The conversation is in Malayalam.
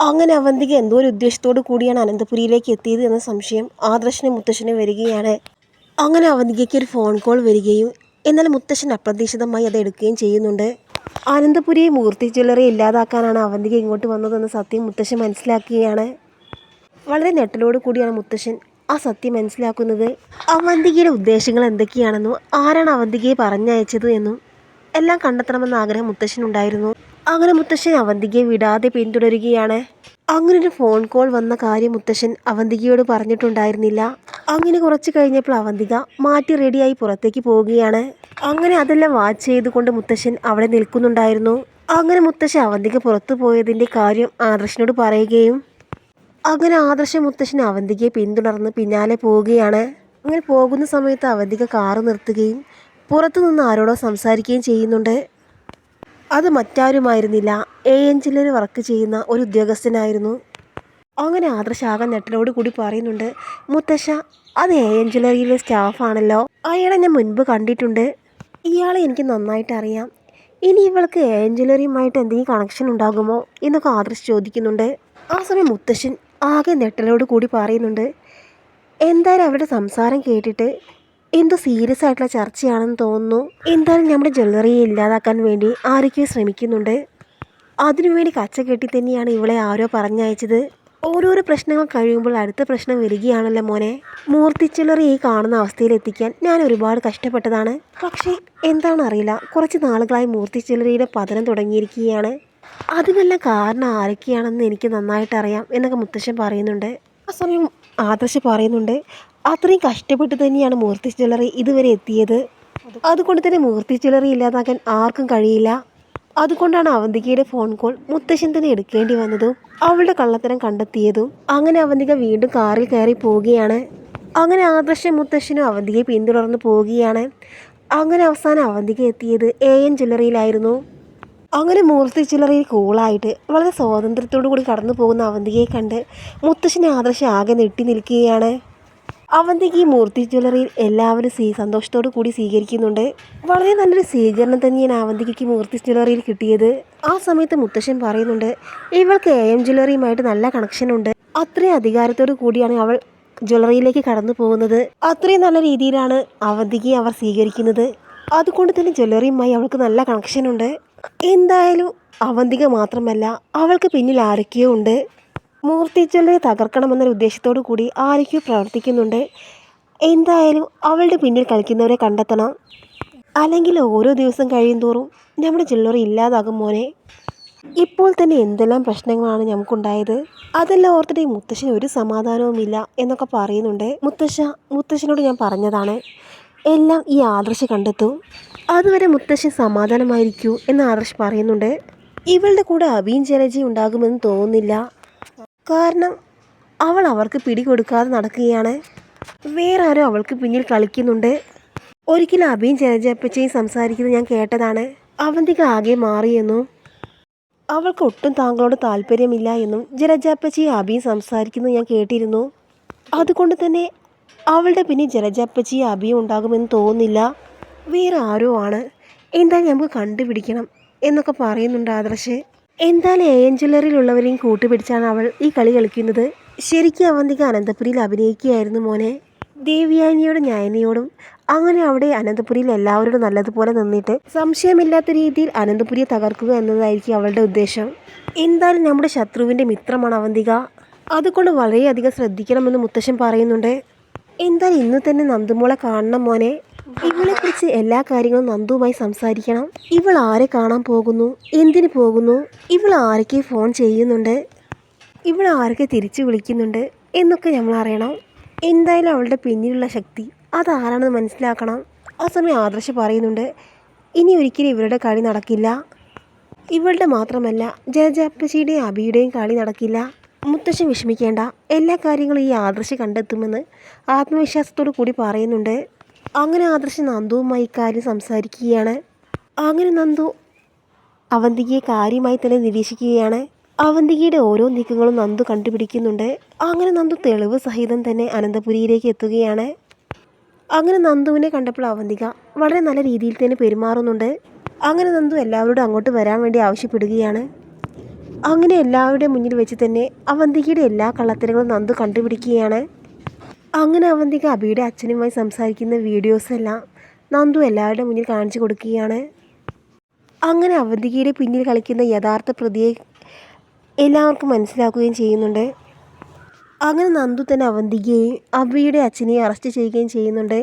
അങ്ങനെ അവന്തിക എന്തോ ഒരു ഉദ്ദേശത്തോടു കൂടിയാണ് അനന്തപുരിയിലേക്ക് എത്തിയത് എന്ന സംശയം ആദർശനും മുത്തശ്ശനും വരികയാണ്. അങ്ങനെ അവന്തികയ്ക്ക് ഒരു ഫോൺ കോൾ വരികയും എന്നാൽ മുത്തശ്ശൻ അപ്രതീക്ഷിതമായി അത് എടുക്കുകയും ചെയ്യുന്നുണ്ട്. അനന്തപുരിയെ മൂർത്തി ജ്വല്ലറി ഇല്ലാതാക്കാനാണ് അവന്തിക ഇങ്ങോട്ട് വന്നതെന്ന സത്യം മുത്തശ്ശൻ മനസ്സിലാക്കുകയാണ്. വളരെ ഞെട്ടലോട് കൂടിയാണ് മുത്തശ്ശൻ ആ സത്യം മനസ്സിലാക്കുന്നത്. അവന്തികയുടെ ഉദ്ദേശങ്ങൾ എന്തൊക്കെയാണെന്നും ആരാണ് അവന്തികയെ പറഞ്ഞയച്ചത് എന്നും എല്ലാം കണ്ടെത്തണമെന്ന ആഗ്രഹം മുത്തശ്ശനുണ്ടായിരുന്നു. അങ്ങനെ മുത്തശ്ശൻ അവന്തികയെ വിടാതെ പിന്തുടരുകയാണ്. അങ്ങനെ ഒരു ഫോൺ കോൾ വന്ന കാര്യം മുത്തശ്ശൻ അവന്തികയോട് പറഞ്ഞിട്ടുണ്ടായിരുന്നില്ല. അങ്ങനെ കുറച്ച് കഴിഞ്ഞപ്പോൾ അവന്തിക മാറ്റി റെഡിയായി പുറത്തേക്ക് പോവുകയാണ്. അങ്ങനെ അതെല്ലാം വാച്ച് ചെയ്തുകൊണ്ട് മുത്തശ്ശൻ അവിടെ നിൽക്കുന്നുണ്ടായിരുന്നു. അങ്ങനെ മുത്തശ്ശൻ അവന്തിക പുറത്തു പോയതിന്റെ കാര്യം ആദർശനോട് പറയുകയും അങ്ങനെ ആദർശ മുത്തശ്ശൻ അവന്തികയെ പിന്തുടർന്ന് പിന്നാലെ പോവുകയാണ്. അങ്ങനെ പോകുന്ന സമയത്ത് അവന്തിക കാറ് നിർത്തുകയും പുറത്തു നിന്ന് ആരോടോ സംസാരിക്കുകയും ചെയ്യുന്നുണ്ട്. അത് മറ്റാരുമായിരുന്നില്ല. എ. എഞ്ചിനിൽ വർക്ക് ചെയ്യുന്ന ഒരു ഉദ്യോഗസ്ഥനായിരുന്നു. അങ്ങനെ ആദർശ ആകെ നെട്ടലോട് കൂടി പറയുന്നുണ്ട് മുത്തശ്ശ അത് എ. എഞ്ചിലറിയിലെ സ്റ്റാഫാണല്ലോ അയാളെ ഞാൻ മുൻപ് കണ്ടിട്ടുണ്ട്. ഇയാളെ എനിക്ക് നന്നായിട്ട് അറിയാം. ഇനി ഇവൾക്ക് എ. എഞ്ചിലറിയുമായിട്ട് എന്തെങ്കിലും കണക്ഷൻ ഉണ്ടാകുമോ? എന്നൊക്കെ ആദർശ് ചോദിക്കുന്നുണ്ട്. ആ സമയം മുത്തശ്ശൻ ആകെ നെട്ടലോട് കൂടി പറയുന്നുണ്ട് എന്തായാലും അവരുടെ സംസാരം കേട്ടിട്ട് എന്തോ സീരിയസ് ആയിട്ടുള്ള ചർച്ചയാണെന്ന് തോന്നുന്നു. എന്തായാലും നമ്മുടെ ജ്വല്ലറിയെ ഇല്ലാതാക്കാൻ വേണ്ടി ആരൊക്കെയോ ശ്രമിക്കുന്നുണ്ട്. അതിനുവേണ്ടി കച്ച കെട്ടി തന്നെയാണ് ഇവളെ ആരോ പറഞ്ഞയച്ചത്. ഓരോരോ പ്രശ്നങ്ങൾ കഴിയുമ്പോൾ അടുത്ത പ്രശ്നം വരികയാണല്ലോ മോനെ. മൂർത്തി ജ്വല്ലറി ഈ കാണുന്ന അവസ്ഥയിൽ എത്തിക്കാൻ ഞാൻ ഒരുപാട് കഷ്ടപ്പെട്ടതാണ്. പക്ഷേ എന്താണെന്ന് അറിയില്ല. കുറച്ച് നാളുകളായി മൂർത്തി ജ്വല്ലറിയുടെ പതനം തുടങ്ങിയിരിക്കുകയാണ്. അതിനെല്ലാം കാരണം ആരൊക്കെയാണെന്ന് എനിക്ക് നന്നായിട്ട് അറിയാം എന്നൊക്കെ മുത്തശ്ശൻ പറയുന്നുണ്ട്. ആ സമയം ആദർശ് പറയുന്നുണ്ട്. അത്രയും കഷ്ടപ്പെട്ട് തന്നെയാണ് മൂർത്തി ജ്വല്ലറി ഇതുവരെ എത്തിയത്. അതുകൊണ്ട് തന്നെ മൂർത്തി ജ്വല്ലറി ഇല്ലാതാക്കാൻ ആർക്കും കഴിയില്ല. അതുകൊണ്ടാണ് അവന്തികയുടെ ഫോൺ കോൾ മുത്തശ്ശൻ തന്നെ എടുക്കേണ്ടി വന്നതും അവളുടെ കള്ളത്തരം കണ്ടെത്തിയതും. അങ്ങനെ അവന്തിക വീണ്ടും കാറിൽ കയറി പോവുകയാണ്. അങ്ങനെ ആദർശം മുത്തശ്ശനും അവന്തികയെ പിന്തുടർന്ന് പോവുകയാണ്. അങ്ങനെ അവസാനം അവന്തിക എത്തിയത് എ എൻ ജ്വല്ലറിയിലായിരുന്നു. അങ്ങനെ മൂർത്തി ചില്ലറയിൽ കൂളായിട്ട് വളരെ സ്വാതന്ത്ര്യത്തോടു കൂടി കടന്നു പോകുന്ന അവന്തികയെ കണ്ട് മുത്തശ്ശനെ ആദർശം ആകെ നെട്ടി നിൽക്കുകയാണ്. അവന്തിക ഈ മൂർത്തി ജ്വല്ലറിയിൽ എല്ലാവരും സ്വീ സന്തോഷത്തോടു കൂടി സ്വീകരിക്കുന്നുണ്ട്. വളരെ നല്ലൊരു സ്വീകരണം തന്നെയാണ് അവന്തികയ്ക്ക് മൂർത്തി ജ്വല്ലറിയിൽ കിട്ടിയത്. ആ സമയത്ത് മുത്തശ്ശൻ പറയുന്നുണ്ട് ഇവൾക്ക് എ എം ജ്വല്ലറിയുമായിട്ട് നല്ല കണക്ഷൻ ഉണ്ട്. അത്രയും അധികാരത്തോടു കൂടിയാണ് അവൾ ജ്വല്ലറിയിലേക്ക് കടന്നു പോകുന്നത്. അത്രയും നല്ല രീതിയിലാണ് അവന്തികയെ അവർ സ്വീകരിക്കുന്നത്. അതുകൊണ്ട് തന്നെ ജ്വല്ലറിയുമായി അവൾക്ക് നല്ല കണക്ഷൻ ഉണ്ട്. എന്തായാലും അവന്തിക മാത്രമല്ല അവൾക്ക് പിന്നിൽ ആരൊക്കെയോ ഉണ്ട്. മൂർത്തി ജ്വല്ലറി തകർക്കണമെന്നൊരു ഉദ്ദേശത്തോടു കൂടി ആരൊക്കെയോ പ്രവർത്തിക്കുന്നുണ്ട്. എന്തായാലും അവളുടെ പിന്നിൽ കളിക്കുന്നവരെ കണ്ടെത്തണം. അല്ലെങ്കിൽ ഓരോ ദിവസം കഴിയും തോറും നമ്മുടെ ജ്വല്ലറി ഇല്ലാതാകും മോനെ. ഇപ്പോൾ തന്നെ എന്തെല്ലാം പ്രശ്നങ്ങളാണ് നമുക്കുണ്ടായത്? അതെല്ലാം ഓർത്തിട്ട് ഈ മുത്തശ്ശന് ഒരു സമാധാനവുമില്ല എന്നൊക്കെ പറയുന്നുണ്ട്. മുത്തശ്ശ മുത്തശ്ശനോട് ഞാൻ പറഞ്ഞതാണ്. എല്ലാം ഈ ആദർശ് കണ്ടെത്തും. അതുവരെ മുത്തശ്ശൻ സമാധാനമായിരിക്കൂ എന്ന് ആദർശ് പറയുന്നുണ്ട്. ഇവളുടെ കൂടെ അഭിയും ജലജി ഉണ്ടാകുമെന്ന് തോന്നുന്നില്ല. കാരണം അവൾ അവർക്ക് പിടികൊടുക്കാതെ നടക്കുകയാണ്. വേറെ ആരോ അവൾക്ക് പിന്നിൽ കളിക്കുന്നുണ്ട്. ഒരിക്കലും അഭിയും ജലജപ്പച്ചയും സംസാരിക്കുന്നത് ഞാൻ കേട്ടതാണ്. അവന്തിക ആകെ മാറിയെന്നും അവൾക്ക് ഒട്ടും താങ്കളോട് താല്പര്യമില്ല എന്നും ജലജാപ്പച്ചി അഭിയും സംസാരിക്കുന്നത് ഞാൻ കേട്ടിരുന്നു. അതുകൊണ്ട് തന്നെ അവളുടെ പിന്നെ ജലജാപ്പച്ചി അഭിയും ഉണ്ടാകുമെന്ന് തോന്നുന്നില്ല. വേറെ ആരോ ആണ്. എന്തായാലും നമുക്ക് കണ്ടുപിടിക്കണം എന്നൊക്കെ പറയുന്നുണ്ട് ആദർശ്. എന്തായാലും എൻ കൂട്ടുപിടിച്ചാണ് അവൾ ഈ കളി കളിക്കുന്നത്. ശരിക്കും അവന്തിക അനന്തപുരിയിൽ അഭിനയിക്കുകയായിരുന്നു മോനെ. ദേവിയാനിയോടും ന്യായനിയോടും അങ്ങനെ അവിടെ അനന്തപുരിയിൽ എല്ലാവരോടും നല്ലതുപോലെ നിന്നിട്ട് സംശയമില്ലാത്ത രീതിയിൽ അനന്തപുരിയെ തകർക്കുക എന്നതായിരിക്കും അവളുടെ ഉദ്ദേശം. എന്തായാലും നമ്മുടെ ശത്രുവിന്റെ മിത്രമാണ് അവന്തിക. അതുകൊണ്ട് വളരെയധികം ശ്രദ്ധിക്കണമെന്ന് മുത്തശ്ശൻ പറയുന്നുണ്ട്. എന്തായാലും ഇന്ന് തന്നെ നന്ദുമോളെ കാണണം മോനെ. ഇവളെക്കുറിച്ച് എല്ലാ കാര്യങ്ങളും നന്ദുവുമായി സംസാരിക്കണം. ഇവൾ ആരെ കാണാൻ പോകുന്നു? എന്തിനു പോകുന്നു? ഇവൾ ആരൊക്കെ ഫോൺ ചെയ്യുന്നുണ്ട്? ഇവൾ ആരൊക്കെ തിരിച്ചു വിളിക്കുന്നുണ്ട്? എന്നൊക്കെ നമ്മൾ അറിയണം. എന്തായാലും അവളുടെ പിന്നിലുള്ള ശക്തി അതാരാണെന്ന് മനസ്സിലാക്കണം. ആ സമയം ആദർശ് പറയുന്നുണ്ട് ഇനി ഒരിക്കലും ഇവരുടെ കളി നടക്കില്ല. ഇവളുടെ മാത്രമല്ല ജയജാപ്പച്ചിയുടെയും അബിയുടെയും കളി നടക്കില്ല. മുത്തശ്ശൻ വിഷമിക്കേണ്ട. എല്ലാ കാര്യങ്ങളും ഈ ആദർശ് കണ്ടെത്തുമെന്ന് ആത്മവിശ്വാസത്തോടു കൂടി പറയുന്നുണ്ട്. അങ്ങനെ ആദർശ് നന്ദുവുമായി ഇക്കാര്യം സംസാരിക്കുകയാണ്. അങ്ങനെ നന്ദു അവന്തികയെ കാര്യമായി തന്നെ നിരീക്ഷിക്കുകയാണ്. അവന്തികയുടെ ഓരോ നീക്കങ്ങളും നന്ദു കണ്ടുപിടിക്കുന്നുണ്ട്. അങ്ങനെ നന്ദു തെളിവ് സഹിതം തന്നെ അനന്തപുരിയിലേക്ക് എത്തുകയാണ്. അങ്ങനെ നന്ദുവിനെ കണ്ടപ്പോൾ അവന്തിക വളരെ നല്ല രീതിയിൽ തന്നെ പെരുമാറുന്നുണ്ട്. അങ്ങനെ നന്ദു എല്ലാവരോടും അങ്ങോട്ട് വരാൻ വേണ്ടി ആവശ്യപ്പെടുകയാണ്. അങ്ങനെ എല്ലാവരുടെ മുന്നിൽ വെച്ച് തന്നെ അവന്തികയുടെ എല്ലാ കള്ളത്തരങ്ങളും നന്ദു കണ്ടുപിടിക്കുകയാണ്. അങ്ങനെ അവന്തിക അബിയുടെ അച്ഛനുമായി സംസാരിക്കുന്ന വീഡിയോസെല്ലാം നന്ദു എല്ലാവരുടെ മുന്നിൽ കാണിച്ചു കൊടുക്കുകയാണ്. അങ്ങനെ അവന്തികയുടെ പിന്നിൽ കളിക്കുന്ന യഥാർത്ഥ പ്രതിയെ എല്ലാവർക്കും മനസ്സിലാക്കുകയും ചെയ്യുന്നുണ്ട്. അങ്ങനെ നന്ദു തന്നെ അവന്തികയെയും അബിയുടെ അച്ഛനെയും അറസ്റ്റ് ചെയ്യുകയും ചെയ്യുന്നുണ്ട്.